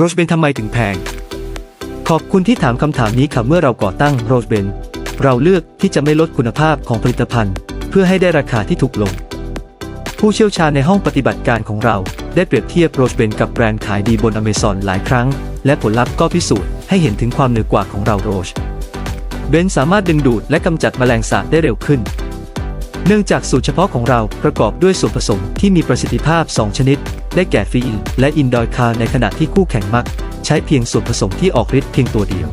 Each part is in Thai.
โรสเบนทำไมถึงแพง ขอบคุณที่ถามคำถามนี้ค่ะเมื่อเราก่อตั้งโรสเบนเราเลือกที่จะไม่ลดคุณภาพของผลิตภัณฑ์ เพื่อให้ได้ราคาที่ถูกลง ผู้เชี่ยวชาญในห้องปฏิบัติการของเรา ได้เปรียบเทียบโรสเบนกับแบรนด์ขายดีบนอเมซอนหลายครั้ง และผลลัพธ์ก็พิสูจน์ให้เห็นถึงความเหนือกว่าของเราโรชเบนสามารถดึงดูดและกำจัดแมลงสาบได้เร็วขึ้น เนื่องจากสูตรเฉพาะของเราประกอบด้วยส่วนผสมที่มีประสิทธิภาพ 2 ชนิด ได้แก่ฟีอินและอินดอยคาในขณะที่คู่แข่งมัก ใช้เพียงส่วนผสมที่ออกฤทธิ์เพียงตัวเดียว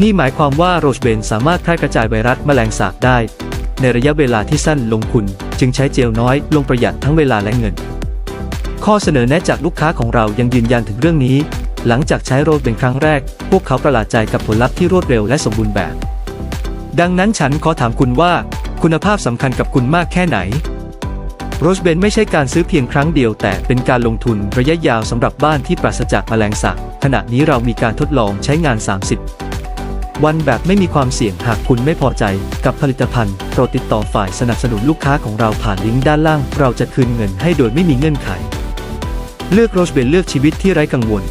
นี่หมายความว่าโรชเบนสามารถแพร่กระจายไวรัสแมลงสาบได้ ในระยะเวลาที่สั้นลงทุนจึงใช้เจลน้อยลงประหยัดทั้งเวลาและเงิน ข้อเสนอแนะจากลูกค้าของเรายังยืนยันถึงเรื่องนี้ หลังจากใช้โรสเป็นครั้งแรก พวกเขาประหลาดใจกับผลลัพธ์ที่รวดเร็วและสมบูรณ์แบบ ดังนั้นฉันขอถามคุณว่า คุณภาพสำคัญกับคุณมากแค่ไหนโรสเบนไม่ใช่การซื้อเพียงครั้งเดียว แต่เป็นการลงทุนระยะยาวสำหรับบ้านที่ปราศจากแมลงสาบขณะนี้เรามีการทดลองใช้งาน 30 วันแบบไม่มีความเสี่ยงหากคุณไม่พอใจกับผลิตภัณฑ์โปรดติดต่อฝ่ายสนับสนุนลูกค้าของเราผ่านลิงก์ด้านล่าง เราจะคืนเงินให้โดยไม่มีเงื่อนไข เลือกโรสเบนเลือกชีวิตที่ไร้กังวล